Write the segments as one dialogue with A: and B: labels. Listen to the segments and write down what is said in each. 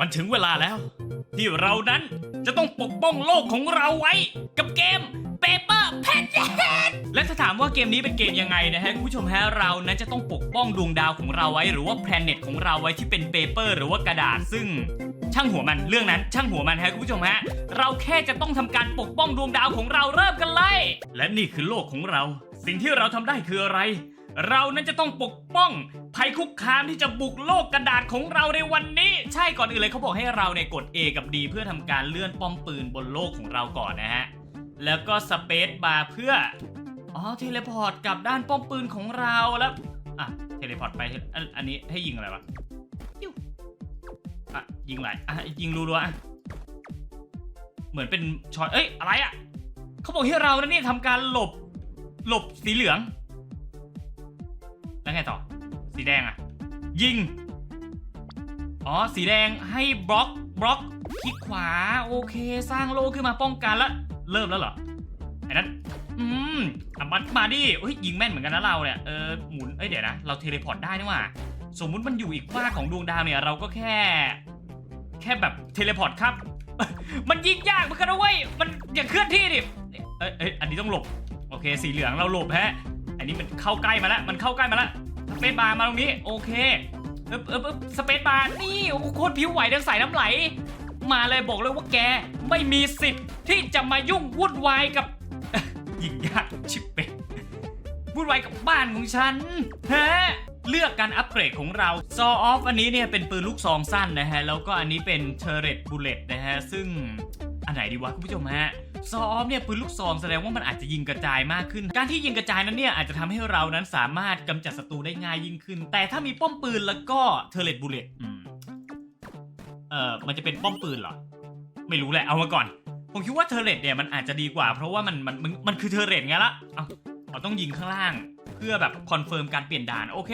A: มันถึงเวลาแล้ว ที่เรานั้นจะต้องปกป้องโลกของเราไว้ กับเกม Paper p a g e และถ้าถามว่าเกมนี้เป็นเกมยังไงนะฮะคุณผู้ชมฮะเรานั้นจะต้องปกป้องดวงดาวของเราไว้ หรือว่าแพลเน็ตของเราไว้ที่เป็นเปเปอร์หรือว่ากระดาษซึ่งช่างหัวมันเรื่องนั้นช่างหัวมันฮะคุณผู้ชมฮะเราแค่จะต้องทำการปกป้องดวงดาวของเราเริ่มกันเลยและนี่คือโลกของเรา สิ่งที่เราทำได้คืออะไร เรานั้นจะต้องปกป้องภัยคุกคามที่จะบุกโลกกระดาษของเราในวันนี้ ใช่ก่อนอื่นเลยเขาบอกให้เราเนี่ยกด A กับ D เพื่อทำการเลื่อนป้อมปืนบนโลกของเราก่อนนะฮะ แล้วก็สเปซบาร์เพื่อ อ๋อเทเลพอร์ตกลับด้านป้อมปืนของเราแล้วอะเทเลพอร์ตไปอันอันนี้ให้ยิงอะไรวะปิ้วอะยิงอะไรอะยิงรัวๆอะเหมือนเป็นช็อตเอ้ยอะไรอะเขาบอกให้เรานะเนี่ยทำการหลบหลบสีเหลือง แล้วไงต่อ สีแดงอะยิง อ๋อ สีแดงให้บล็อกบล็อกคลิกขวา โอเค สร้างโลขึ้นมาป้องกันแล้วเริ่มแล้วเหรอไอ้นั้น อืมอะมันมาดิเฮ้ย ยิงแม่นเหมือนกันนะเราเนี่ย เออ หมุน เอ้ย เดี๋ยวนะ เราเทเลพอร์ตได้นี่หว่า สมมุติมันอยู่อีกฝ้าของดวงดาวเนี่ย เราก็แค่ แค่แบบเทเลพอร์ตครับ มันยิงยากเหมือนกันนะเว้ย มันอย่าเคลื่อนที่ดิ เอ้ยเอ้ยอันนี้ต้องหลบ โอเค สีเหลืองเราหลบฮะ นี้มันเข้าใกล้มาแล้วมันเข้าใกล้มาแล้วสเปซบาร์มาตรงนี้โอเคเอ๊บเอ๊บเอ๊บสเปซบาร์นี่โอ้โคตรผิวไหวดังสายน้ำไหล มาเลยบอกเลยว่าแกไม่มีสิทธิ์ที่จะมายุ่งวุ่นวายกับยิงยากชิบเป็ดวุ่นวายกับบ้านของฉันฮะเลือกการอัปเกรดของเราซอออฟอันนี้เนี่ยเป็นปืนลูกซองสั้นนะฮะ แล้วก็อันนี้เป็นเทเรตบูเลตนะฮะ ซึ่ง อันไหนดีวะคุณผู้ชมฮะซอออฟเนี่ยปืนลูกซองแสดงว่ามันอาจจะยิงกระจายมากขึ้น การที่ยิงกระจายนั้นเนี่ยอาจจะทำให้เรานั้นสามารถกำจัดศัตรูได้ง่ายยิ่งขึ้น แต่ถ้ามีป้อมปืนแล้วก็เทเรตบูเลตเอ่อมันจะเป็นป้อมปืนเหรอ ไม่รู้แหละเอามาก่อน ผมคิดว่าเทเรตเนี่ยมันอาจจะดีกว่า เพราะว่ามันมันมันมันคือเทเรตไงละเอาเราต้องยิงข้างล่าง เพื่อแบบคอนเฟิร์มการเปลี่ยนด่านโอเค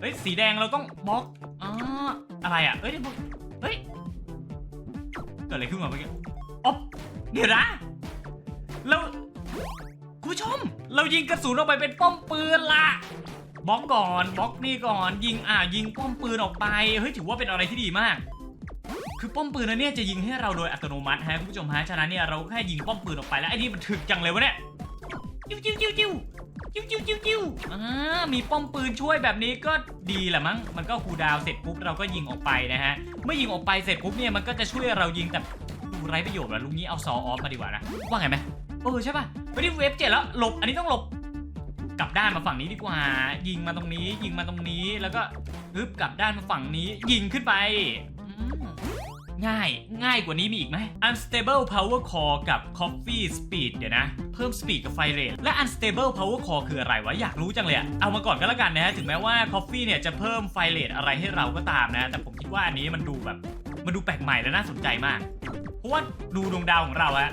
A: เฮ้ยสีแดงเราต้องบล็อกอ๋ออะไรอะเฮ้ยเดี๋ยวบล็อกเฮ้ย เกิดอะไรขึ้นมาเมื่อกี้อ๊อบเดี๋ยวนะแล้วคุณผู้ชม เรายิงกระสุนออกไปเป็นป้อมปืนละบล็อกก่อนบล็อกนี่ก่อนยิงอ่ายิงป้อมปืนออกไปเฮ้ยถือว่าเป็นอะไรที่ดีมาก คือป้อมปืนนั้นเนี่ยจะยิงให้เราโดยอัตโนมัติฮะคุณผู้ชมฮะฉะนั้นเนี่ยเราแค่ยิงป้อมปืนออกไปแล้วไอ้นี่มันถึกจังเลยวะเนี่ยจิ้วจิ้วจิ้วจิ้ว จิ้วจิ้วจิ้วจิ้วอ่ามีป้อมปืนช่วยแบบนี้ก็ดีแหละมั้ง มันก็คูดาวเสร็จปุ๊บเราก็ยิงออกไปนะฮะ เมื่อยิงออกไปเสร็จปุ๊บเนี่ยมันก็จะช่วยเรายิงแต่ดูไร้ประโยชน์ว่ะลุงนี้เอาซอออฟมาดีกว่านะ ว่าไงไหมเออใช่ป่ะไปที่เว็บเจ็ดแล้วหลบ อันนี้ต้องหลบ กลับด้านมาฝั่งนี้ดีกว่า ยิงมาตรงนี้ ยิงมาตรงนี้ แล้วก็ฮึบกลับด้านมาฝั่งนี้ ยิงขึ้นไป ง่าย ง่ายกว่านี้มีอีกไหม Unstable Power Core กับ Coffee Speed เดี๋ยวนะ เพิ่ม Speed กับ Fire Rate และ Unstable Power Core คืออะไรวะ อยากรู้จังเลยเอามาก่อนก็แล้วกันนะฮะ ถึงแม้ว่า Coffee เนี่ยจะเพิ่ม Fire Rate อะไรให้เราก็ตามนะ แต่ผมคิดว่าอันนี้มันดูแบบ มันดูแปลกใหม่และน่าสนใจมาก เพราะว่าดูดวงดาวของเราอะ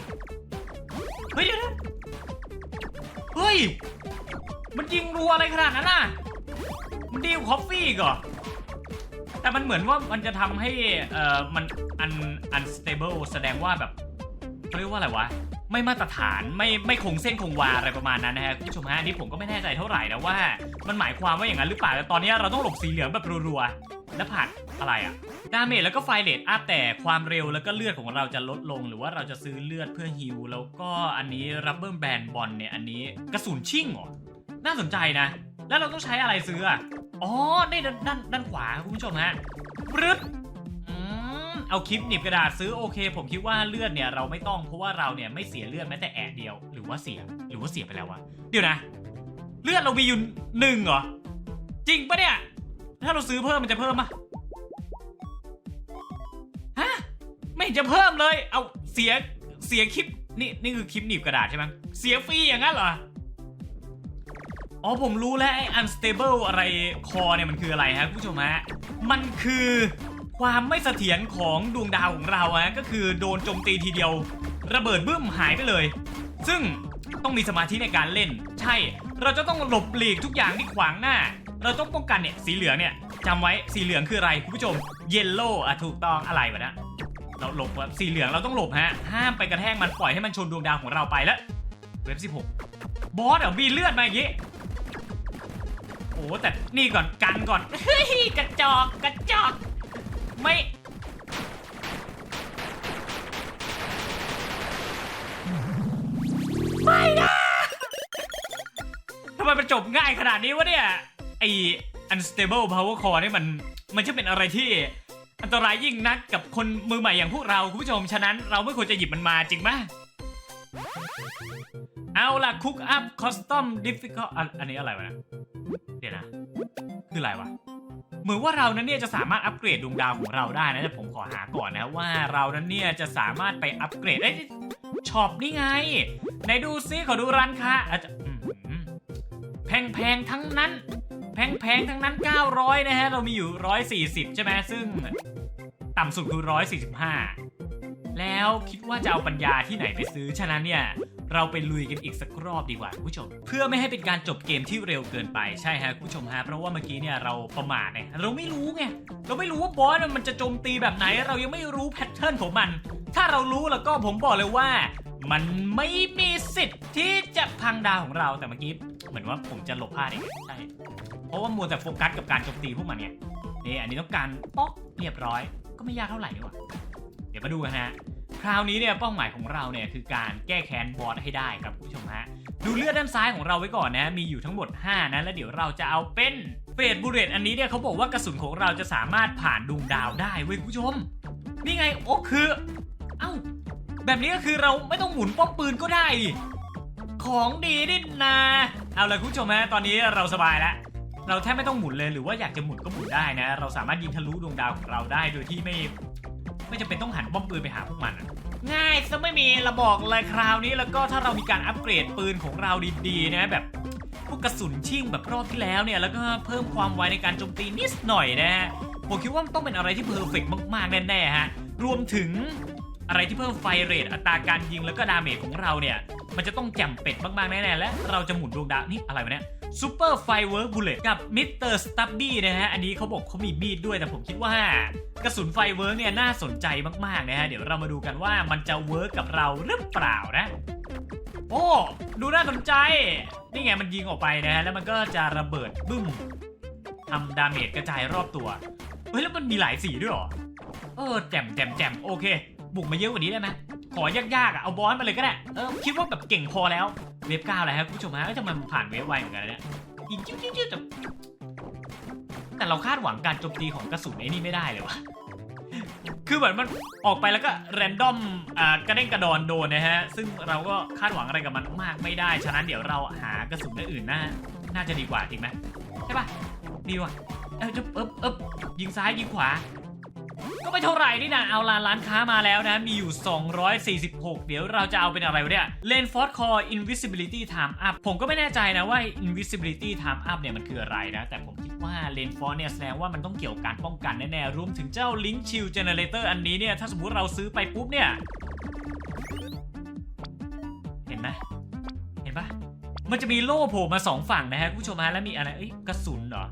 A: เฮ้ยเดี๋ยวนะเฮ้ย มันยิงรัวอะไรขนาดนั้นน่ะ มันดีกว่า Coffee กเหรอ แต่มันเหมือนว่ามันจะทำให้เอ่อมันอัน unstable แสดงว่าแบบเขาเรียกว่าอะไรวะ ไม่มาตรฐานไม่ไม่คงเส้นคงวาอะไรประมาณนั้นนะฮะคุณผู้ชมฮะอันนี้ผมก็ไม่แน่ใจเท่าไหร่นะว่า มันหมายความว่าอย่างนั้นหรือเปล่าแต่ตอนนี้เราต้องหลบสีเหลืองแบบรัวๆและผ่านอะไรอะดาเมจแล้วก็ไฟเลตอัพแต่ความเร็วแล้วก็เลือดของเราจะลดลง หรือว่าเราจะซื้อเลือดเพื่อฮิลแล้วก็อันนี้ rubber band ball เนี่ยอันนี้กระสุนชิ่งเหรอน่าสนใจนะ แล้วเราต้องใช้อะไรซื้ออะ อ๋อได้ด้านด้านด้านขวาคุณผู้ชมฮะปรึ๊ดอืมเอาคลิปหนีบกระดาษซื้อโอเค ผมคิดว่าเลือดเนี่ยเราไม่ต้องเพราะว่าเราเนี่ยไม่เสียเลือดแม้แต่แอะเดียว หรือว่าเสียหรือว่าเสียไปแล้ววะเดี๋ยวนะ เลือดเรามีอยู่หนึ่งเหรอจริงปะเนี่ย ถ้าเราซื้อเพิ่มมันจะเพิ่มปะฮะไม่เห็นจะเพิ่มเลย เอาเสียเสียคลิปนี่นี่คือคลิปหนีบกระดาษใช่ไหมเสียฟรีอย่างนั้นเหรอ อ๋อผมรู้แล้วไอ้ unstable อะไรคอเนี่ยมันคืออะไรฮะคุณผู้ชมฮะ มันคือความไม่เสถียรของดวงดาวของเราฮะก็คือโดนโจมตีทีเดียว ระเบิดบึ้มหายไปเลย ซึ่งต้องมีสมาธิในการเล่น ใช่ เราจะต้องหลบหลีกทุกอย่างที่ขวางหน้า เราต้องป้องกันเนี่ยสีเหลืองเนี่ยจำไว้สีเหลืองคืออะไรคุณผู้ชมเยลโล่อะถูกต้องอะไรวะเนะเราหลบว่าสีเหลืองเราต้องหลบฮะห้ามไปกระแทกมันปล่อยให้มันชนดวงดาวของเราไปแล้วเว็บ16บอสเหรอมีเลือดมาอย่างงี้ โอ้แต่นี่ก่อนกันก่อนเฮ้ยกระจอกกระจอก ไม่ไม่นะทำไมมันจบง่ายขนาดนี้วะเนี่ย ไอ unstable power core นี่มันมันจะเป็นอะไรที่อันตรายยิ่งนักกับคนมือใหม่อย่างพวกเรา คุณผู้ชม ฉะนั้นเราไม่ควรจะหยิบมันมาจริงไหม เอาล่ะ cook up custom difficult อันอันนี้อะไรวะนะเดี๋ยวนะ คืออะไรวะ เหมือนว่าเรานั้นเนี่ยจะสามารถอัปเกรดดวงดาวของเราได้นะแต่ผมขอหาก่อนนะว่าเรานั้นเนี่ยจะสามารถไปอัปเกรดเอ้ช็อปนี่ไง ไหนดูซิขอดูร้านค้าอาจจะแพงๆทั้งนั้น แพงๆทั้งนั้น 900 นะฮะ เรามีอยู่ 140 ใช่ไหมซึ่งต่ำสุดคือ 145 แล้วคิดว่าจะเอาปัญญาที่ไหนไปซื้อ ฉะนั้นเนี่ย เราไปลุยกันอีกสักรอบดีกว่าคุณผู้ชม เพื่อไม่ให้เป็นการจบเกมที่เร็วเกินไปใช่ฮะคุณผู้ชมฮะเพราะว่าเมื่อกี้เนี่ยเราประมาทเนี่ยเราไม่รู้ไงเราไม่รู้ว่าบอสมันจะโจมตีแบบไหน เรายังไม่รู้แพทเทิร์นของมัน ถ้าเรารู้แล้วก็ผมบอกเลยว่า มันไม่มีสิทธิ์ที่จะพังดาวของเราแต่เมื่อกี้เหมือนว่าผมจะหลบพลาดเองใช่เพราะว่ามัวแต่โฟกัสกับการโจมตีพวกมันเนี่ยนี่อันนี้ต้องการป๊อกเรียบร้อย ก็ไม่ยากเท่าไหร่ดีกว่าเดี๋ยวมาดูกันฮะ คราวนี้เนี่ยเป้าหมายของเราเนี่ยคือการแก้แค้นบอสให้ได้ครับคุณผู้ชมฮะดูเลือดด้านซ้ายของเราไว้ก่อนนะ มีอยู่ทั้งหมด 5 นะ แล้วเดี๋ยวเราจะเอาเป็นเฟดบูเรตอันนี้เนี่ยเขาบอกว่ากระสุนของเราจะสามารถผ่านดวงดาวได้เว้ยคุณผู้ชม นี่ไงโอ้คือ เอ้า แบบนี้ก็คือเราไม่ต้องหมุนป้อมปืนก็ได้ดิของดีนี่นาเอาเลยคุณผู้ชมฮะตอนนี้เราสบายแล้วเราแทบไม่ต้องหมุนเลยหรือว่าอยากจะหมุนก็หมุนได้นะ เราสามารถยิงทะลุดวงดาวของเราได้โดยที่ไม่ ไม่จำเป็นต้องหันป้อมปืนไปหาพวกมันอะง่ายซะไม่มีเราบอกเลยคราวนี้แล้วก็ถ้าเรามีการอัปเกรดปืนของเราดีๆนะแบบพวกกระสุนชิ่งแบบรอบที่แล้วเนี่ยแล้วก็เพิ่มความไวในการโจมตีนิดหน่อยนะฮะผมคิดว่ามันต้องเป็นอะไรที่เพอร์เฟกมากๆแน่ๆฮะรวมถึง อะไรที่เพิ่มไฟเรทอัตราการยิงแล้วก็ดาเมจของเราเนี่ย มันจะต้องแจ่มเป็ดมากๆแน่ๆและเราจะหมุนดวงดาวนี่อะไรวะเนี่ยซูเปอร์ไฟเวิร์กบูเลตกับมิสเตอร์สตับบี้นะฮะ อันนี้เขาบอกเขามีมีดด้วยแต่ผมคิดว่ากระสุนไฟเวิร์กเนี่ยน่าสนใจมากๆนะฮะ เดี๋ยวเรามาดูกันว่ามันจะเวิร์กกับเราหรือเปล่านะ โอ้ ดูน่าสนใจ นี่ไงมันยิงออกไปนะฮะ แล้วมันก็จะระเบิดบึ้มทำดาเมจกระจายรอบตัว เฮ้ย แล้วมันมีหลายสีด้วยเหรอ เออแจ่มแจ่มแจ่มโอเค บุกมาเยอะกว่านี้ได้ไหมขอยากๆอะเอาบอสมาเลยก็ได้เออคิดว่าแบบเก่งพอแล้วเวฟเก้าแล้วครับคุณผู้ชมฮะก็จะมันผ่านเวฟไวเหมือนกันนะเนี่ยยิงจิ้วจิ้วจิ้วแต่แต่เราคาดหวังการโจมตีของกระสุนไอ้นี่ไม่ได้เลยวะคือเหมือนมันออกไปแล้วก็แรนดอมอ่ากระเด้งกระดอนโดนนะฮะ ซึ่งเราก็คาดหวังอะไรกับมันมากไม่ได้ ฉะนั้นเดี๋ยวเราหากระสุนอื่นน่าน่าจะดีกว่าจริงไหมใช่ปะดีว่ะเออจะเอ๊บเอ๊บยิงซ้ายยิงขวา ก็ไม่เท่าไหร่นี่นะเอาละร้านค้ามาแล้วนะ มีอยู่ 246 เดี๋ยวเราจะเอาเป็นอะไรวะเนี่ยเลนฟอร์ดคอร์ invisibility time up ผมก็ไม่แน่ใจนะว่า invisibility time up เนี่ยมันคืออะไรนะ แต่ผมคิดว่าเลนฟอร์ดเนี่ยแสดงว่ามันต้องเกี่ยวกับการป้องกันแน่ๆรวมถึงเจ้า link shield generator อันนี้เนี่ยถ้าสมมุติเราซื้อไปปุ๊บเนี่ย เห็นไหมเห็นปะมันจะมีโล่โผล่มาสองฝั่งนะฮะคุณผู้ชมฮะแล้วมีอะไรกระสุนเหรอ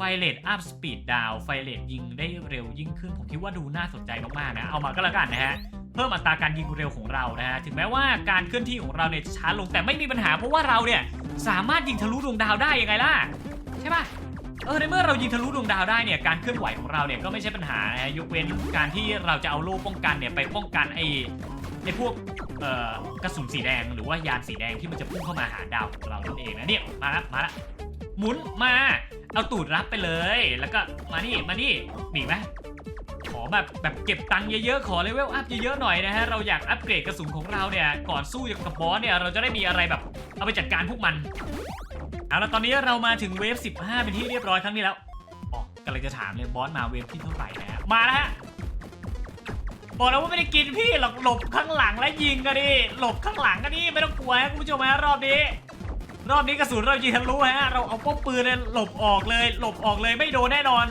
A: ไฟเลตอัพสปีดดาวไฟเลตยิงได้เร็วยิ่งขึ้น ผมคิดว่าดูน่าสนใจมากๆนะ เอามาก็แล้วกันนะฮะ เพิ่มอัตราการยิงเร็วของเรานะฮะ ถึงแม้ว่าการเคลื่อนที่ของเราเนี่ยจะช้าลงแต่ไม่มีปัญหาเพราะว่าเราเนี่ยสามารถยิงทะลุดวงดาวได้ยังไงล่ะ ใช่ปะเออในเมื่อเรายิงทะลุดวงดาวได้เนี่ยการเคลื่อนไหวของเราเนี่ยก็ไม่ใช่ปัญหานะฮะยกเว้นการที่เราจะเอาโล่ป้องกันเนี่ยไปป้องกันไอ้ไอ้พวกเอ่อกระสุนสีแดงหรือว่ายานสีแดงที่มันจะพุ่งเข้ามาหาดาวของเรานั่นเองนะเนี่ยมาละมาละ หมุนมา เอาตูดรับไปเลย แล้วก็มานี่มานี่มีอีไหมขอแบบแบบเก็บตังค์เยอะๆ ขอเลเวลอัพเยอะๆหน่อยนะฮะ เราอยากอัปเกรดกระสุนของเราเนี่ย ก่อนสู้กับบอสเนี่ย เราจะได้มีอะไรแบบ เอาไปจัดการพวกมัน เอาละตอนนี้เรามาถึงเวฟ 15 เป็นที่เรียบร้อยครั้งนี้แล้วอ๋อกำลังจะถามเลยบอสมาเวฟที่เท่าไหร่นะฮะมาแล้วฮะบอกแล้วว่าไม่ได้กินพี่หลบหลบข้างหลังและยิงกันดิหลบข้างหลังกันดิไม่ต้องกลัวฮะคุณผู้ชมฮะรอบนี้ รอบนี้กระสุนเรายิงทะลุฮะ เราเอาป้อมปืนเลยหลบออกเลย หลบออกเลยไม่โดนแน่นอน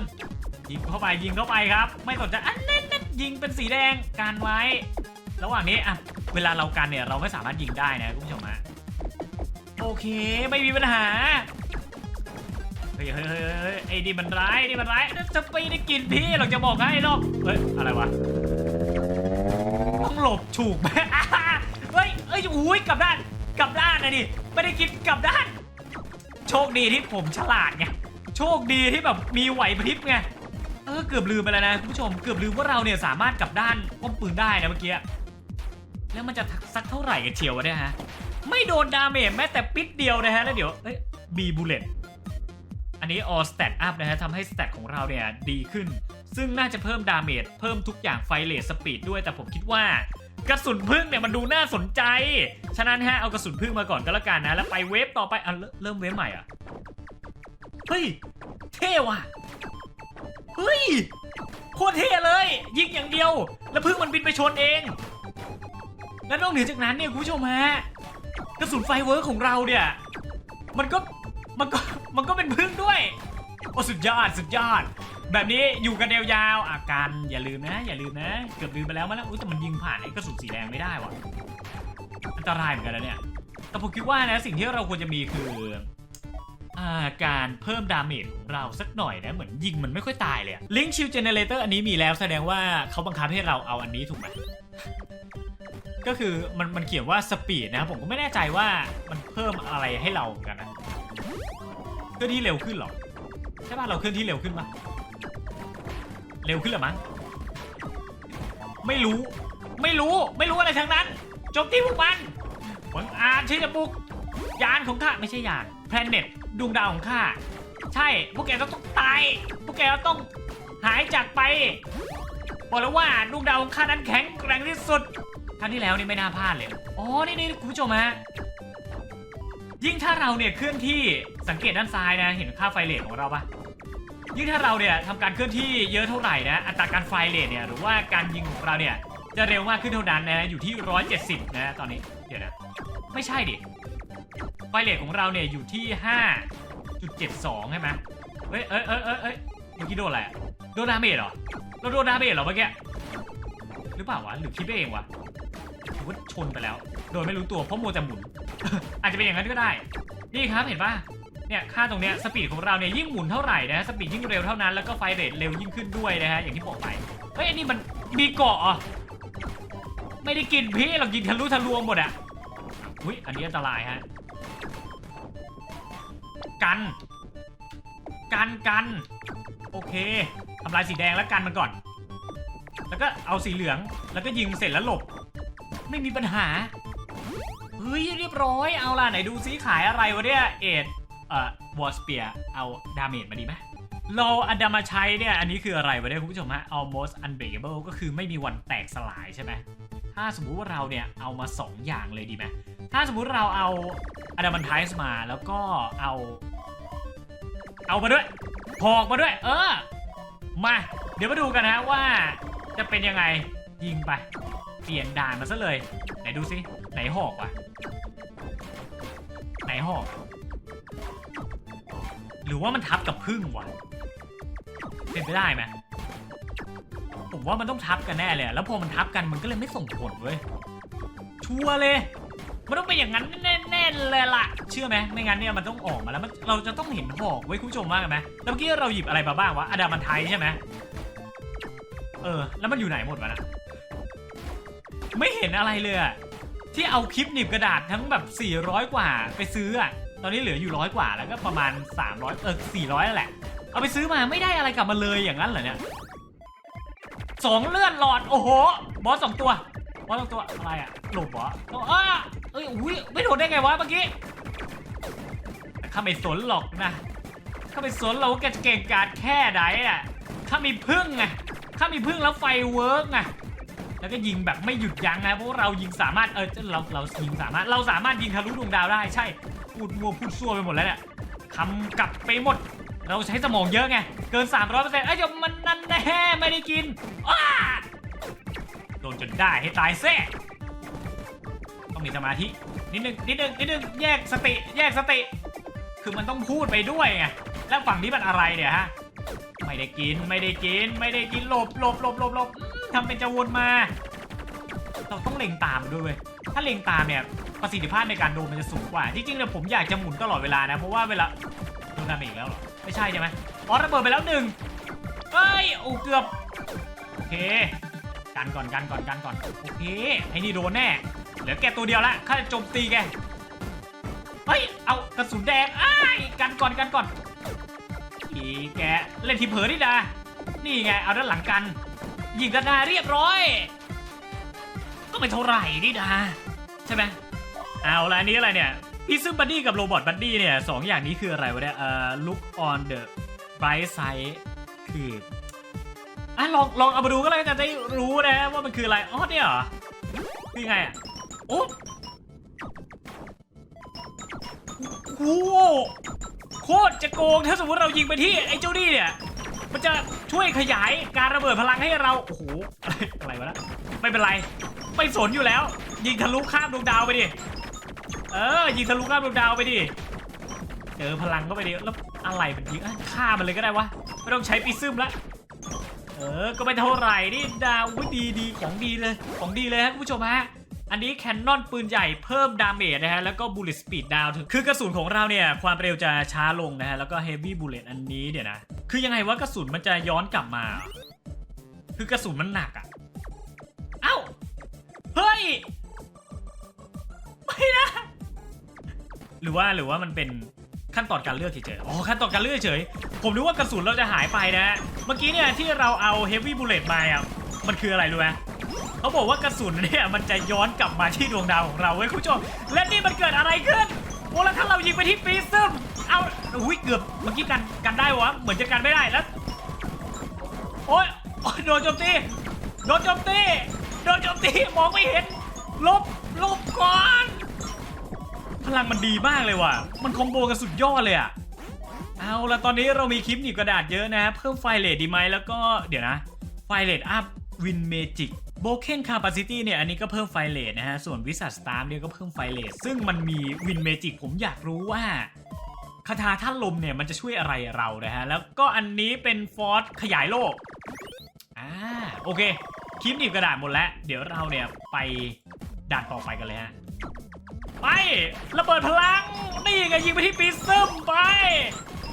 A: ยิงเข้าไปยิงเข้าไปครับ ไม่สนใจอันนั้นี่ยิงเป็นสีแดงการไว้ ระหว่างนี้อะเวลาเรากันเนี่ยเราไม่สามารถยิงได้นะคุณผู้ชมฮะโอเคไม่มีปัญหาเฮ้ยเฮ้ยเฮ้ยเฮ้ยไอ้นี่มันร้ายนี่มันร้ายจะไปได้กินพี่เราจะบอกให้รอบเฮ้ยอะไรวะต้องหลบถูกไหมเฮ้ยเอ้ยอุ้ยกลับด้าน กลับด้านนะดิไม่ได้กินกลับด้าน โชคดีที่ผมฉลาดไงโชคดีที่แบบมีไหวพริบไงเออเกือบลืมไปแล้วนะคุณผู้ชมเกือบลืมว่าเราเนี่ยสามารถกลับด้านป้อมปืนได้นะเมื่อกี้แล้วมันจะสักเท่าไหร่กันเชียววะเนี่ยฮะไม่โดนดาเมจแม้แต่ปิดเดียวนะฮะแล้วเดี๋ยวเอ้ยบีบูเลตอันนี้ all stat up นะฮะทำให้ stat ของเราเนี่ยดีขึ้น ซึ่งน่าจะเพิ่มดาเมจเพิ่มทุกอย่างไฟเลสสปีดด้วยแต่ผมคิดว่า กระสุนพึ่งเนี่ยมันดูน่าสนใจ ฉะนั้นฮะเอากระสุนพึ่งมาก่อนก็แล้วกันนะ แล้วไปเวฟต่อไปอะเริ่มเริ่มเวฟใหม่อะ เฮ้ย เท่ว่ะ เฮ้ย โคตรเท่เลย ยิงอย่างเดียว แล้วพึ่งมันบินไปชนเอง และนอกเหนือจากนั้นเนี่ยคุณผู้ชมฮะ กระสุนไฟเวิร์ของเราเนี่ย มันก็ มันก็ มันก็เป็นพึ่งด้วย โอ้สุดยอด สุดยอด แบบนี้อยู่กันยาวๆอาการอย่าลืมนะ อย่าลืมนะ เกือบลืมไปแล้วมาแล้วอุ๊ยแต่มันยิงผ่านไอ้กระสุนสีแดงไม่ได้ว่ะอันตรายเหมือนกันนะเนี่ย แต่ผมคิดว่านะสิ่งที่เราควรจะมีคืออาการเพิ่มดาเมจของเราสักหน่อยนะ เหมือนยิงมันไม่ค่อยตายเลยลิงชิลเจเนเรเตอร์อันนี้มีแล้วแสดงว่าเขาบังคับให้เราเอาอันนี้ถูกไหมก็คือมันมันเขียนว่าสปีดนะผมก็ไม่แน่ใจว่ามันเพิ่มอะไรให้เราเหมือนกันนะเคลื่อนที่เร็วขึ้นหรอใช่ป่ะเราเคลื่อนที่เร็วขึ้นปะ เร็วขึ้นหรอมั้งไม่รู้ ไม่รู้ไม่รู้อะไรทั้งนั้นโจมตีพวกมันบังอาจที่จะบุกยานของข้าไม่ใช่ยานแพลเน็ตดวงดาวของข้าใช่พวกแกต้องตายพวกแกต้องหายจากไปบอกแล้วว่าดวงดาวของข้านั้นแข็งแกร่งที่สุดครั้งที่แล้วนี่ไม่น่าพลาดเลยอ๋อนี่นี่คุณผู้ชมฮะยิ่งถ้าเราเนี่ยเคลื่อนที่สังเกตด้านซ้ายนะ เห็นค่าไฟเรทของเราปะ ยิ่งถ้าเราเนี่ยทำการเคลื่อนที่เยอะเท่าไหร่นะอัตราการไฟเรทเนี่ยหรือว่าการยิงของเราเนี่ยจะเร็วมากขึ้นเท่านั้นนะอยู่ที่ 170 นะตอนนี้เดี๋ยวนะไม่ใช่ดิไฟเรทของเราเนี่ยอยู่ที่ 5.72 ใช่ไหมเฮ้ยเอ้ยเอ้ยเอ้ยเอ้ยเมื่อกี้โดนอะไรโดนดาเมจเหรอเราโดนดาเมจเหรอเมื่อกี้หรือเปล่าวะหรือคิดไปเองวะถือว่าชนไปแล้ว โดยไม่รู้ตัวเพราะโมวแต่หมุน อาจจะเป็นอย่างนั้นก็ได้ นี่ครับเห็นปะ เนี่ยค่าตรงเนี้ยสปีดของเราเนี่ยยิ่งหมุนเท่าไหร่นะสปีดยิ่งเร็วเท่านั้นแล้วก็ไฟเรทเร็วยิ่งขึ้นด้วยนะฮะอย่างที่บอกไปเฮ้ยอันนี้มันมีเกาะเหรอไม่ได้กินพี่เรากินทะลุทะลวงหมดอะอุ้ยอันนี้อันตรายฮะกันกันกันโอเคทำลายสีแดงแล้วกันมันก่อน แล้วก็เอาสีเหลืองแล้วก็ยิงเสร็จแล้วหลบ ไม่มีปัญหาเฮ้ยเรียบร้อยเอาล่ะไหนดูซิขายอะไรวะเนี่ยเอ็ด เอ่อวอร์สเปียเอาดาเมจมาดีไหมเราอันดามาใช้เนี่ย อันนี้คืออะไรวะเนี่ยคุณผู้ชมฮะ almost unbreakable ก็คือไม่มีวันแตกสลายใช่ไหมถ้าสมมุติว่าเราเนี่ย เอามา 2 อย่างเลยดีไหมถ้าสมมุติเราเอาอะดามันไทส์มาแล้วก็เอา เอามาด้วยพอกมาด้วย เออ มา เดี๋ยวมาดูกันนะว่าจะเป็นยังไงยิงไป เปลี่ยนด่านมาซะเลย ไหนดูซิไหนหอกวะไหนหอก หรือว่ามันทับกับพึ่งวะเป็นไปได้ไหมผมว่ามันต้องทับกันแน่เลย แล้วพอมันทับกันมันก็เลยไม่ส่งผลเว้ย ชัวร์เลย มันต้องเป็นอย่างนั้นแน่ๆเลยล่ะ เชื่อไหมไม่งั้นเนี่ยมันต้องออกมาแล้วมันเราจะต้องเห็นหอกไว้คุณผู้ชมว่ากันไหมแล้วเมื่อกี้เราหยิบอะไรมาบ้างวะอะดามันไทยใช่ไหมเออ แล้วมันอยู่ไหนหมดวะนะ ไม่เห็นอะไรเลยที่เอาคลิปหนีบกระดาษทั้งแบบ 400 กว่าไปซื้ออะ ตอนนี้เหลืออยู่ร้อยกว่าแล้วก็ประมาณ 300 เออ400นั่นแหละ เอาไปซื้อมาไม่ได้อะไรกลับมาเลยอย่างนั้นเหรอเนี่ยสองเลื่อนหลอด โอ้โห บอสสองตัว บอสสองตัวอะไรอะหลบเหรออ้อ้าเอ้ยอุ้ยไม่โดนได้ไงวะเมื่อกี้ข้าไม่สนหรอกนะข้าไม่สนเราว่าแกจะเก่งกาจแค่ไหนอะข้ามีพึ่งไงข้ามีพึ่งแล้วไฟเวิร์กไงแล้วก็ยิงแบบไม่หยุดยั้งนะเพราะเรายิงสามารถเออเราเรายิงสามารถเราสามารถยิงทะลุดวงดาวได้ใช่ พูดมัวพูดซั่วไปหมดแล้วเนี่ยคำกลับไปหมด เราใช้สมองเยอะไง เกิน 300%เอ้ยเดี๋ยวมันนั่นแน่ไม่ได้กินอ้าโดนจนได้ให้ตายแซ่ต้องมีสมาธินิดนึงนิดนึงนิดนึงแยกสติ แยกสติ คือมันต้องพูดไปด้วยไงแล้วฝั่งนี้มันอะไรเนี่ยฮะไม่ได้กินไม่ได้กิน ไม่ได้กินหลบหลบหลบหลบหลบทำเป็นจะวนมา เราต้องเล็งตามด้วยเว้ยถ้าเล็งตามเนี่ย ประสิทธิภาพในการโดนมันจะสูงกว่า จริงๆเนี่ยผมอยากจะหมุนตลอดเวลานะ เพราะว่าเวลาโดนดาเมจอีกแล้วหรอ ไม่ใช่ใช่ไหมอ๋อระเบิดไปแล้วหนึ่งเฮ้ยโอ้เกือบ โอเค กันก่อนกันก่อนกันก่อน โอเคไอ้นี่โดนแน่ เหลือแกตัวเดียวละข้าจะโจมตีแก เฮ้ย เอากระสุนแดงอ้ายกันก่อนกันก่อนอีแกเล่นทีเผลอนี่ดานี่ไง เอาด้านหลังกัน ยิงด้านหน้าเรียบร้อย ก็ไม่เท่าไหร่นี่นะใช่ไหม เอาละอันนี้อะไรเนี่ยพี่ซึ่งบัดดี้กับโรบอทบัดดี้เนี่ยสองอย่างนี้คืออะไรวะเนี่ยเอ่อ look on the bright side คืออะลองลองเอามาดูก็เลยจะได้รู้นะว่ามันคืออะไรอ๋อเนี่ยเหรอคือไงอะโอ้โหโคตรจะโกงถ้าสมมติเรายิงไปที่ไอ้เจ้านี่เนี่ยมันจะช่วยขยายการระเบิดพลังให้เราโอ้โหอะไรอะไรวะนะไม่เป็นไร ไม่สนอยู่แล้ว ยิงทะลุข้ามดวงดาวไปดิ เออยิงทะลุข้ามดาวไปดิเจอพลังก็ไปดิแล้วอะไรมันยิงฆ่ามันเลยก็ได้วะไม่ต้องใช้ปีซึมละเออก็ไม่เท่าไหร่นี่ดาวดีดีของดีเลยของดีเลยฮะคุณผู้ชมฮะอันนี้แคนนอนปืนใหญ่เพิ่มดาเมจนะฮะ แล้วก็บูเลตสปีดดาวถึงคือกระสุนของเราเนี่ย ความเร็วจะช้าลงนะฮะ แล้วก็เฮฟวี่บูเลตอันนี้เดี๋ยวนะ คือยังไงว่ากระสุนมันจะย้อนกลับมา คือกระสุนมันหนักอะเอ้า เฮ้ย ไม่นะ หรือว่าหรือว่ามันเป็นขั้นตอนการเลือกเฉยๆ อ๋อ ขั้นตอนการเลือกเฉยๆ ผมนึกว่ากระสุนเราจะหายไปนะ เมื่อกี้เนี่ยที่เราเอาเฮฟวี่บูเลตมาอะ มันคืออะไรรู้ไหมเขาบอกว่ากระสุนเนี่ยมันจะย้อนกลับมาที่ดวงดาวของเราเว้ยคุณผู้ชม และนี่มันเกิดอะไรขึ้น โอ้แล้วถ้าเรายิงไปที่ปีซึมเอาอุ้ยเกือบเมื่อกี้กันกันได้วะ เหมือนจะกันไม่ได้แล้ว โอ๊ยโอ๊ยโดนโจมตี โดนโจมตี โดนโจมตี มองไม่เห็น ลบ ลบก่อน พลังมันดีมากเลยว่ะ มันคอมโบกันสุดยอดเลยอะเอาละตอนนี้เรามีคลิปหนีบกระดาษเยอะนะ เพิ่มไฟเลทดีไหมแล้วก็เดี๋ยวนะ ไฟเลทอัพวินเมจิกโบเคนคาปาซิตี้เนี่ย อันนี้ก็เพิ่มไฟเลทนะฮะ ส่วนวิสัสตาร์เนี่ยก็เพิ่มไฟเลทซึ่งมันมีวินเมจิกผมอยากรู้ว่าคาถาท่านลมเนี่ยมันจะช่วยอะไรเรานะฮะ แล้วก็อันนี้เป็นฟอร์สขยายโลก อ่า โอเค คลิปหนีบกระดาษหมดแล้ว เดี๋ยวเราเนี่ยไปด่านต่อไปกันเลยฮะ ไประเบิดพลัง นี่ไงยิงไปที่ปีซึมไป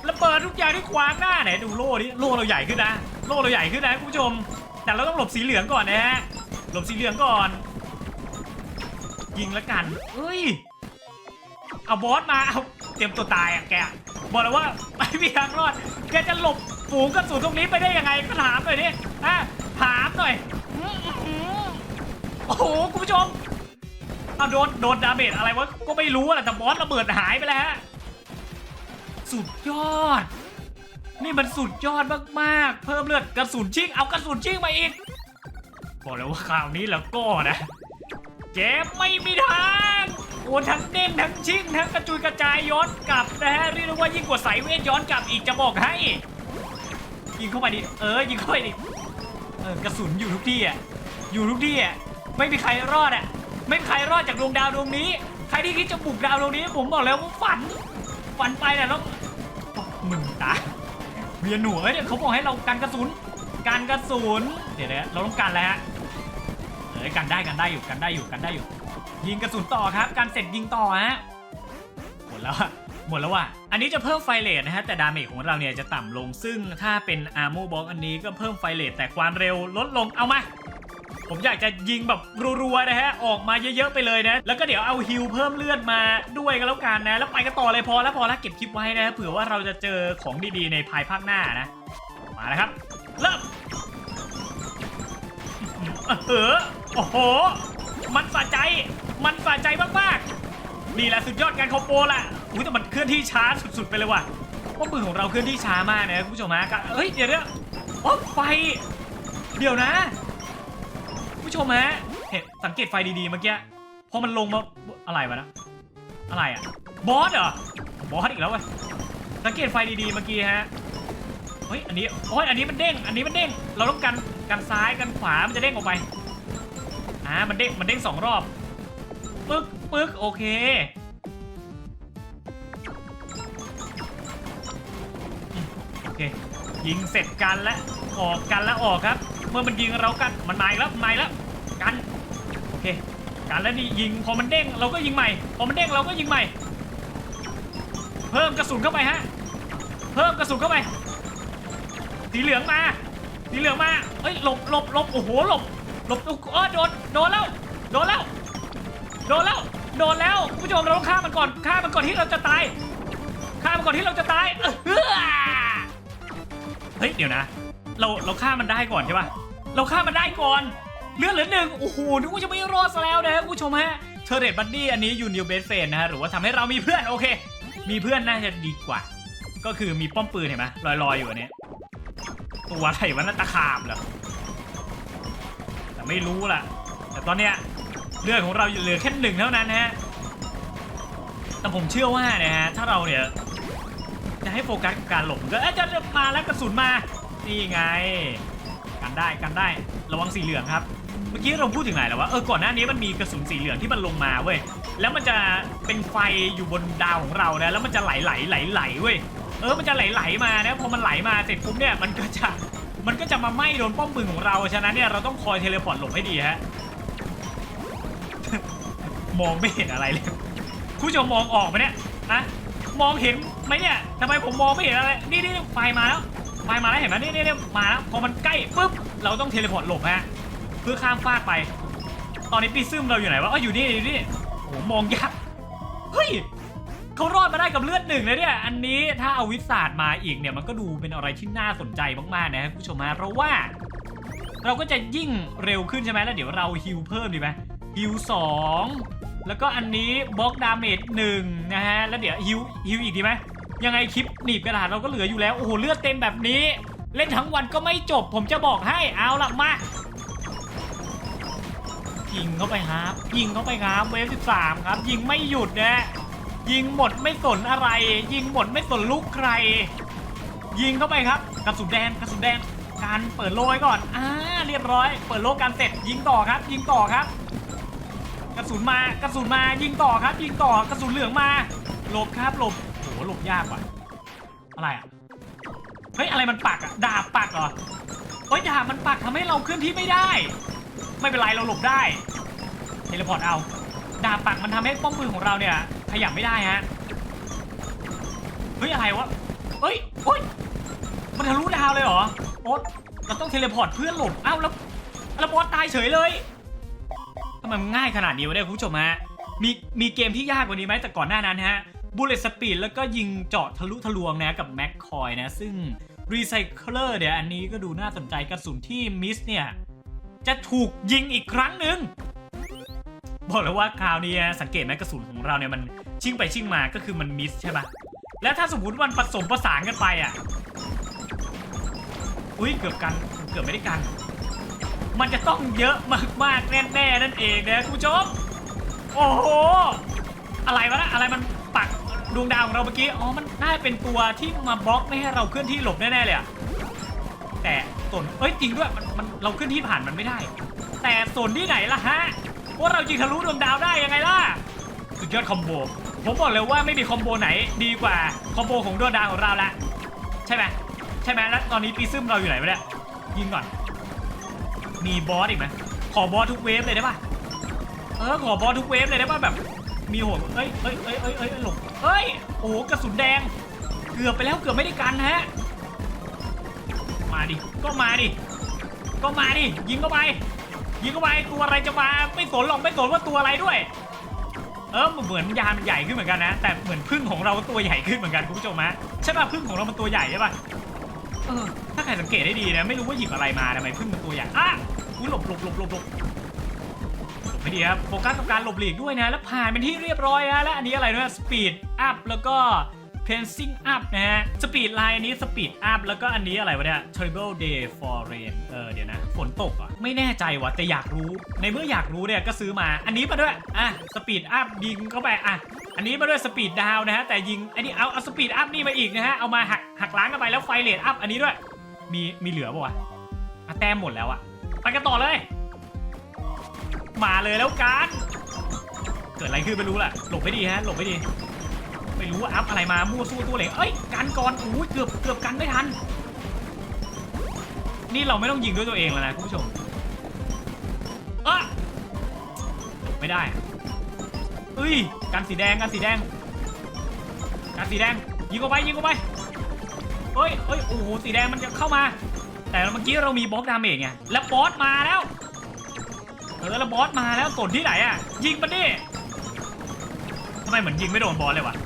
A: ระเบิดทุกอย่างที่ขวางหน้าไหนดูโล่ดิโล่เราใหญ่ขึ้นนะโล่เราใหญ่ขึ้นนะคุณผู้ชม แต่เราต้องหลบสีเหลืองก่อนนะฮะหลบสีเหลืองก่อน ยิงแล้วกันเฮ้ยเอาบอสมาเอาเตรียมตัวตายอะแกบอกแล้วว่าไม่มีทางรอดแกจะหลบฝูงกระสุนตรงนี้ไปได้ยังไงก็ถามหน่อยดิอะถามหน่อยโอ้โหคุณผู้ชม เอาโดนโดนดาเมจอะไรวะก็ไม่รู้อะแต่บอสระเบิดหายไปแล้วฮะสุดยอด นี่มันสุดยอดมากๆ เพิ่มเลือดกระสุนชิงเอากระสุนชิงมาอีก บอกเลยว่าคราวนี้แล้วก็นะเจมไม่มีทางโอ้ทั้งเด้งทั้งชิงทั้งกระจุยกระจายย้อนกลับนะฮะเรียกได้ว่ายิ่งกว่าสายเวทย้อนกลับอีกจะบอกให้ยิงเข้าไปดิเออยิงเข้าไปดิเออกระสุนอยู่ทุกที่อะอยู่ทุกที่อะไม่มีใครรอดอะ ไม่มีใครรอดจากดวงดาวดวงนี้ ใครที่คิดจะบุกดาวดวงนี้ ผมบอกแล้วว่าฝัน ฝันไปแหละแล้วมึงตายเวียนหนูเอ้ยเดี๋ยวเขาบอกให้เรากันกระสุนกันกระสุนเดี๋ยวนะเราต้องกันแล้วฮะเอ้ยกันได้กันได้อยู่กันได้อยู่กันได้อยู่ ยิงกระสุนต่อครับ การเสร็จยิงต่อฮะหมดแล้วอะหมดแล้วว่ะ อันนี้จะเพิ่มไฟเลทนะฮะ แต่ดาเมจของเราเนี่ยจะต่ำลง ซึ่งถ้าเป็นอาร์โมบ็อกอันนี้ก็เพิ่มไฟเลทแต่ความเร็วลดลง เอามา ผมอยากจะยิงแบบรัวๆนะฮะ ออกมาเยอะๆไปเลยนะ แล้วก็เดี๋ยวเอาฮิลเพิ่มเลือดมาด้วยกันแล้วกันนะ แล้วไปกันต่อเลยพอแล้วพอแล้วเก็บคลิปไว้นะเผื่อว่าเราจะเจอของดีๆในภายภาคหน้านะ มาแล้วครับ เริ่มเออโอ้โห มันสะใจ มันสะใจมากๆ นี่แหละสุดยอดการคอมโบละอุ้ยแต่มันเคลื่อนที่ช้าสุดๆไปเลยว่ะเพราะมือของเราเคลื่อนที่ช้ามากนะคุณผู้ชมฮะเฮ้ยเดี๋ยวเดี๋ยวไฟ เดี๋ยวนะ ผู้ชมฮะเห็นสังเกตไฟดีๆเมื่อกี้พอมันลงมาอะไรวะนะอะไรอะบอสเหรอบอสอีกแล้วเว้ยสังเกตไฟดีๆเมื่อกี้ฮะเฮ้ยอันนี้โอ้ยอันนี้มันเด้งอันนี้มันเด้งเราต้องกันกันซ้ายกันขวามันจะเด้งออกไปอ่ามันเด้งมันเด้งสองรอบปึ๊กปึ๊กโอเคโอเคยิงเสร็จกันแล้วออกกันแล้วออกครับ เมื่อมันยิงเรากันมันมาอีกแล้วมาอีกแล้ว กันโอเคกันแล้วนี่ยิงพอมันเด้งเราก็ยิงใหม่ พอมันเด้งเราก็ยิงใหม่ เพิ่มกระสุนเข้าไปฮะเพิ่มกระสุนเข้าไป สีเหลืองมา สีเหลืองมาเฮ้ยหลบหลบหลบโอ้โหหลบหลบเออโดนโดนแล้วโดนแล้วโดนแล้วโดนแล้วคุณผู้ชมเราต้องฆ่ามันก่อนฆ่ามันก่อนที่เราจะตายฆ่ามันก่อนที่เราจะตายเออเฮ้ยเดี๋ยวนะ เราเราฆ่ามันได้ก่อนใช่ปะเราฆ่ามันได้ก่อน เลือดเหลือหนึ่งโอ้โหนึกว่าจะไม่รอดซะแล้วนะคุณผู้ชมฮะเทเรตบัดดี้อันนี้อยู่นิวเบสเฟนนะฮะหรือว่าทำให้เรามีเพื่อนโอเค มีเพื่อนน่าจะดีกว่า ก็คือมีป้อมปืนเห็นไหมลอยๆอยู่อันนี้ตัวอะไรวะนั่นตะขาบเหรอแต่ไม่รู้ล่ะ แต่ตอนเนี้ยเลือดของเราเหลือแค่หนึ่งเท่านั้นนะฮะแต่ผมเชื่อว่านะฮะถ้าเราเนี่ยจะให้โฟกัสกับการหลบก็เอ๊ะจะมาแล้วกระสุนมา นี่ไง กันได้กันได้ระวังสีเหลืองครับ มื่อกี้เราพูดถึงไหนแล้ววะเออก่อนหน้านี้มันมีกระสุนสีเหลืองที่มันลงมาเว้ยแล้วมันจะเป็นไฟอยู่บนดาวของเรานะแล้วมันจะไหลไหลไหลไหลเว้ยเออมันจะไหลไหลมานะพอมันไหลมาเสร็จปุ๊บเนี่ยมันก็จะมันก็จะมาไหม้โดนป้อมปืนของเราฉะนั้นเนี่ยเราต้องคอยเทเลพอร์ตหลบให้ดีฮะมองไม่เห็นอะไรเลยคุณผู้ชมมองออกไหมเนี่ยนะมองเห็นไหมเนี่ยทำไมผมมองไม่เห็นอะไรนี่นี่ไฟมาแล้วไฟมาแล้วเห็นไหมนี่นี่นี่มาแล้วพอมันใกล้ปุ๊บเราต้องเทเลพอร์ตหลบฮะ เพื่อข้ามฟากไป ตอนนี้ปีซึมเราอยู่ไหนวะอ๋ออยู่นี่อยู่นี่โอ้โหมองยากเฮ้ยเขารอดมาได้กับเลือดหนึ่งเลยเนี่ย อันนี้ถ้าเอาวิศาสาดมาอีกเนี่ยมันก็ดูเป็นอะไรที่น่าสนใจมากๆนะครับคุณผู้ชมฮะเพราะว่า เราก็จะยิ่งเร็วขึ้นใช่ไหมแล้วเดี๋ยวเราฮิวเพิ่มดีไหมฮิวสองแล้วก็อันนี้บล็อกดาเมจหนึ่งนะฮะแล้วเดี๋ยวฮิวฮิวอีกดีไหมยังไงคลิปหนีบกระดาษเราก็เหลืออยู่แล้วโอ้โหเลือดเต็มแบบนี้ เล่นทั้งวันก็ไม่จบ ผมจะบอกให้เอาละมา ยิงเข้าไปครับ ยิงเข้าไปครับเวฟ13 ครับ ยิงไม่หยุดนะยิงหมดไม่สนอะไร ยิงหมดไม่สนลูกใคร ยิงเข้าไปครับกระสุนแดงกระสุนแดงการเปิดโลไว้ก่อนอ่าเรียบร้อย เปิดโลการเสร็จยิงต่อครับ ยิงต่อครับกระสุนมากระสุนมายิงต่อครับ ยิงต่อกระสุนเหลืองมาหลบครับหลบโหหลบยากว่ะอะไรอะเฮ้ยอะไรมันปักอะดาบปักเหรอเฮ้ยดาบมันปักทำให้เราเคลื่อนที่ไม่ได้ ไม่เป็นไรเราหลบได้เทเลพอร์ตเอาดาบปักมันทำให้ป้อมปืนของเราเนี่ยขยับไม่ได้ฮะเฮ้ยอะไรวะเฮ้ยเฮ้ยมันทะลุดาวเลยเหรอโอ๊ตเราต้องเทเลพอร์ตเพื่อหลบอ้าวแล้วแล้วบอสตายเฉยเลยทำไมมันง่ายขนาดนี้วะเนี่ยคุณผู้ชมฮะมีมีเกมที่ยากกว่านี้ไหมแต่ก่อนหน้านั้นฮะบูเลตสปีดแล้วก็ยิงเจาะทะลุทะลวงนะกับแม็กคอยนะซึ่งรีไซเคิลเลอร์เนี่ยอันนี้ก็ดูน่าสนใจกระสุนที่มิสเนี่ย จะถูกยิงอีกครั้งหนึ่งบอกเลยว่าคราวนี้สังเกตไหมกระสุนของเราเนี่ยมันชิ่งไปชิ่งมาก็คือมันมิสใช่ปะแล้วถ้าสมมติมันผสมประสานกันไปอะอุ้ยเกือบกันเกือบไม่ได้กัน มันจะต้องเยอะมากๆแน่ๆนั่นเองนะคุณผู้ชมโอ้โหอะไรวะนะอะไรมันปักดวงดาวของเราเมื่อกี้อ๋อมันน่าเป็นตัวที่มาบล็อกไม่ให้เราเคลื่อนที่หลบแน่ๆเลยอะแต่ สนเอ้ยจริงด้วยมันมันเราเคลื่อนที่ผ่านมันไม่ได้ แต่ส่วนที่ไหนล่ะฮะว่าเรายิงทะลุดวงดาวได้ยังไงล่ะสุดยอดคอมโบผมบอกเลยว่าไม่มีคอมโบไหนดีกว่าคอมโบของดวงดาวของเราละใช่ไหมใช่ไหมแล้วตอนนี้ปีซึมเราอยู่ไหนวะเนี่ยยิงก่อน มีบอสอีกไหมขอบอสทุกเวฟเลยได้ป่ะเออขอบอสทุกเวฟเลยได้ป่ะแบบ มีโหดเอ้ยเอ้ยเอ้ยเอ้ยเอ้ยหลบเอ้ยโอ้กระสุนแดง เกือบไปแล้วเกือบไม่ได้กันฮะ มาดิ ก็มาดิ ก็มาดิ ยิงเข้าไป ยิงเข้าไป ตัวอะไรจะมา ไม่สนหรอก ไม่สนว่าตัวอะไรด้วย เออ เหมือนยานมันใหญ่ขึ้นเหมือนกันนะ แต่เหมือนพึ่งของเราตัวใหญ่ขึ้นเหมือนกันคุณผู้ชมฮะใช่ป่ะพึ่งของเรามันตัวใหญ่ใช่ป่ะ เออ ถ้าใครสังเกตได้ดีนะ ไม่รู้ว่าหยิบอะไรมาทำไมพึ่งมันตัวใหญ่ อะอุ้ยหลบหลบหลบหลบหลบไม่ดีครับ โฟกัสกับการหลบหลีกด้วยนะ แล้วผ่านเป็นที่เรียบร้อยฮะและอันนี้อะไรนะสปีดอัพแล้วก็ เพนซิ่งอัพนะฮะสปีดไลน์อันนี้สปีดอัพแล้วก็อันนี้อะไรวะเนี่ย terrible day for rain เออเดี๋ยวนะ ฝนตกอะ ไม่แน่ใจว่ะแต่อยากรู้ ในเมื่ออยากรู้เนี่ยก็ซื้อมา อันนี้มาด้วย อะสปีดอัพยิงเข้าไป อะ อันนี้มาด้วยสปีดดาวนะฮะ แต่ยิง อันนี้เอาเอาสปีดอัพนี่มาอีกนะฮะ เอามาหักหักล้างกันไปแล้วไฟเลทอัพอันนี้ด้วย มีมีเหลือป่าวะอะแต้มหมดแล้วอะไปกันต่อเลย มาเลยแล้วกัน เกิดอะไรขึ้นไม่รู้แหละหลบไม่ดีฮะ หลบไม่ดี ไม่รู้ว่าอัพอะไรมามั่วสู้ตัวเหล็กเอ้ยกันก่อนอุ้ยเกือบเกือบกันไม่ทัน นี่เราไม่ต้องยิงด้วยตัวเองแล้วนะคุณผู้ชมเอะไม่ได้เอ้ยกันสีแดงกันสีแดงกันสีแดงยิงเข้าไปยิงเข้าไปเฮ้ยเฮ้ยโอ้โหสีแดงมันจะเข้ามา แต่เมื่อกี้เรามีบล็อกดาเมจไงแล้วบอสมาแล้วเออแล้วบอสมาแล้วสนที่ไหนอะยิงมันดิทำไมเหมือนยิงไม่โดนบอสเลยวะ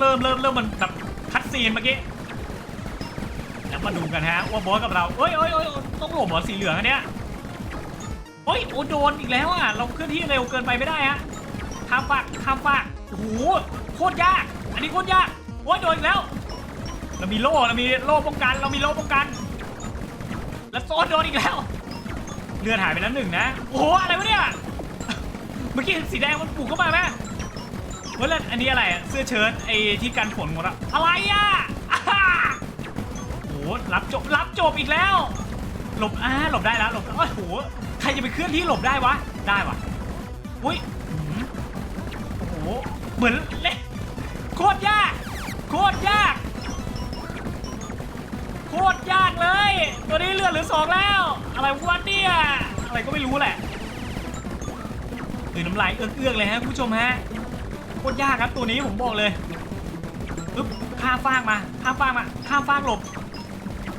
A: เริ่มเริ่มเริ่มมันแบบคัดซีนเมื่อกี้แล้วมาดูกันฮะว่าบอสกับเราเอ้ยเอ้ยเอ้ยต้องหลบเหรอสีเหลืองอันเนี้ยเฮ้ยโอ้โดนอีกแล้วอะเราเคลื่อนที่เร็วเกินไปไม่ได้ฮะข้ามฟากข้ามฟากโอ้โหโคตรยาก อันนี้โคตรยากโอ้ยโดนอีกแล้ว เรามีโล่เรามีโล่ป้องกัน เรามีโล่ป้องกัน แล้วโซนโดนอีกแล้วเลือดหายไปแล้วหนึ่งนะ โอ้โหอะไรวะเนี่ย เมื่อกี้สีแดงมันปลุกเข้ามาไหม เฮ้ยแล้วอันนี้อะไรอะเสื้อเชิ้ตไอ้ที่กันฝนหมดอะอะไรอะอ่าโอ้โหรับจบรับจบอีกแล้ว หลบอ่าหลบได้แล้วหลบโอ้โหใครจะไปเคลื่อนที่หลบได้วะได้วะอุ้ยหือโอ้โหเหมือนเล่นโคตรยากโคตรยาก โคตรยากเลย ตัวนี้เลือดเหลือสองแล้ว อะไรวะเนี่ยอะไรก็ไม่รู้แหละคือน้ำลายเอื้อกๆเลยฮะคุณผู้ชมฮะ โคตรยากครับตัวนี้ผมบอกเลยปึ๊บข้ามฟากมา ข้ามฟากมา ข้ามฟากหลบ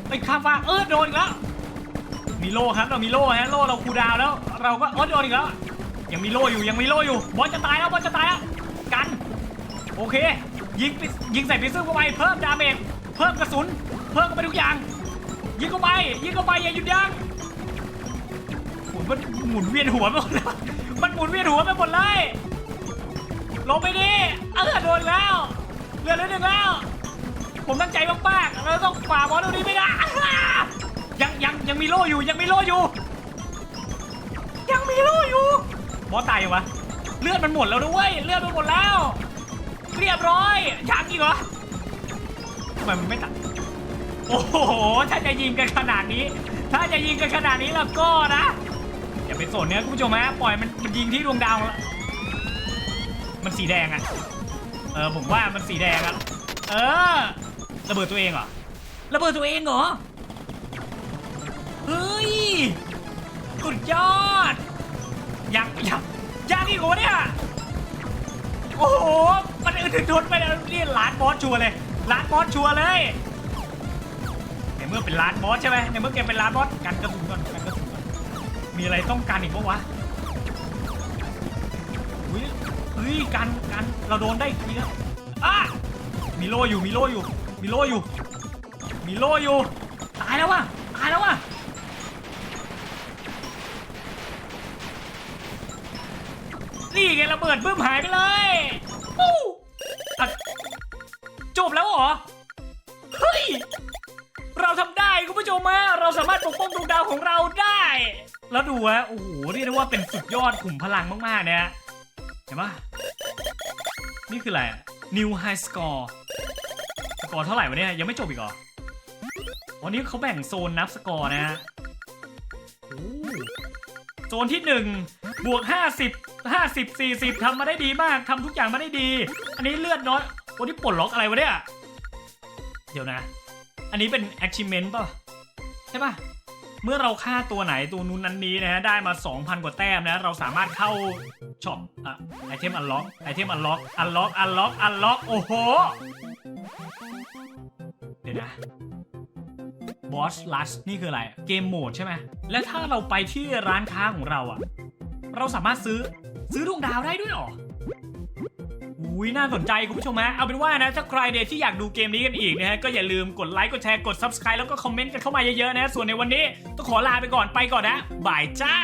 A: ไอ้ข้ามฟากเออโดนอีกแล้ว มีโล่ครับเรามีโล่ฮะโล่เราคูดาวแล้ว เราก็โอ้โดนอีกแล้ว ยังมีโล่อยู่ยังมีโล่อยู่ บอลจะตายแล้วบอลจะตายแล้ว กัน โอเค ยิงปิยิงใส่พิซซ่าเข้าไปเพิ่มดาเมจ เพิ่มกระสุน เพิ่มเข้าไปทุกอย่าง ยิงเข้าไป ยิงเข้าไปอย่าหยุดยั้งโอ้ยมันหมุนเวียนหัวไปหมดเลยมันหมุนเวียนหัวไปหมดเลย ลงไปดิเออโดนแล้วเหลือเลือหนึ่งแล้ว ผมตั้งใจมากๆเราต้องฝ่าบอลตรงนี้ไม่ได้ยังยังยังมีโล่อยู่ยังมีโล่อยู่ ยังมีโล่อยู่บอสตายยังวะเลือดมันหมดแล้วด้วยเลือดมันหมดแล้ว เรียบร้อยยังอีกเหรอทำไมมันไม่ตัดโอ้โหถ้าจะยิงกันขนาดนี้ ถ้าจะยิงกันขนาดนี้แล้วก็นะอย่าไปสนเนี่ยคุณผู้ชมฮะปล่อยมันมันยิงที่ดวงดาวแล้ว มันสีแดงอะเออผมว่ามันสีแดงอะเออระเบิดตัวเองเหรอระเบิดตัวเองเหรอเฮ้ยสุดยอดยังยังยังอีกเหรอเนี่ยโอ้โหมันอึดถึงทนไปแล้วนี่ล้านบอสชัวร์เลยล้านบอสชัวร์เลยในเมื่อเป็นร้านบอสใช่ไหมในเมื่อแกเป็นร้านบอสกันกระสุนก่อนกันกระสุนก่อนมีอะไรต้องการอีกปะวะ ฮ้ยกันกันเราโดนได้อีกทีแล้วอะมีโลอยู่มีโลอยู่ มีโลอยู่ มีโลอยู่ ตายแล้ววะตายแล้ววะนี่ไงระเบิดบึ้มหายไปเลยปู้จบแล้วเหรอ เฮ้ย เราทำได้คุณผู้ชมฮะเราสามารถปกป้องดวงดาวของเราได้ แล้วดูฮะโอ้โหเรียกได้ว่าเป็นสุดยอดขุมพลังมากๆเนะฮะเห็นปะนี่คืออะไร New High Score สกอร์เท่าไหร่วะเนี่ย ยังไม่จบอีกเหรอวันนี้เขาแบ่งโซนนับสกอร์นะฮะโซนที่ 1 บวก 50 50 40ทำมาได้ดีมากทำทุกอย่างมาได้ดี อันนี้เลือดน้อยโอ้นี่ปลดล็อกอะไรวะเนี่ย เดี๋ยวนะ อันนี้เป็น achievement ป่ะ ใช่ป่ะ เมื่อเราฆ่าตัวไหนตัวนู้นนั้นนี้นะฮะ ได้มา 2,000 กว่าแต้มนะ เราสามารถเข้า ช็อปอะไอเทมอันล็อกไอเทมอันล็อกอันล็อกอันล็อกอันล็อกโอ้โห เดี๋ยวนะบอสลัสนี่คืออะไร เกมโหมดใช่ไหมและถ้าเราไปที่ร้านค้าของเราอะเราสามารถซื้อซื้อดวงดาวได้ด้วยหรออุ้ยน่าสนใจคุณผู้ชมฮะเอาเป็นว่านะถ้าใครเนี่ยที่อยากดูเกมนี้กันอีกนะฮะก็อย่าลืมกดไลค์กดแชร์กด subscribe แล้วก็คอมเมนต์กันเข้ามาเยอะๆนะ ส่วนในวันนี้ต้องขอลาไปก่อนไปก่อนนะบายจ้า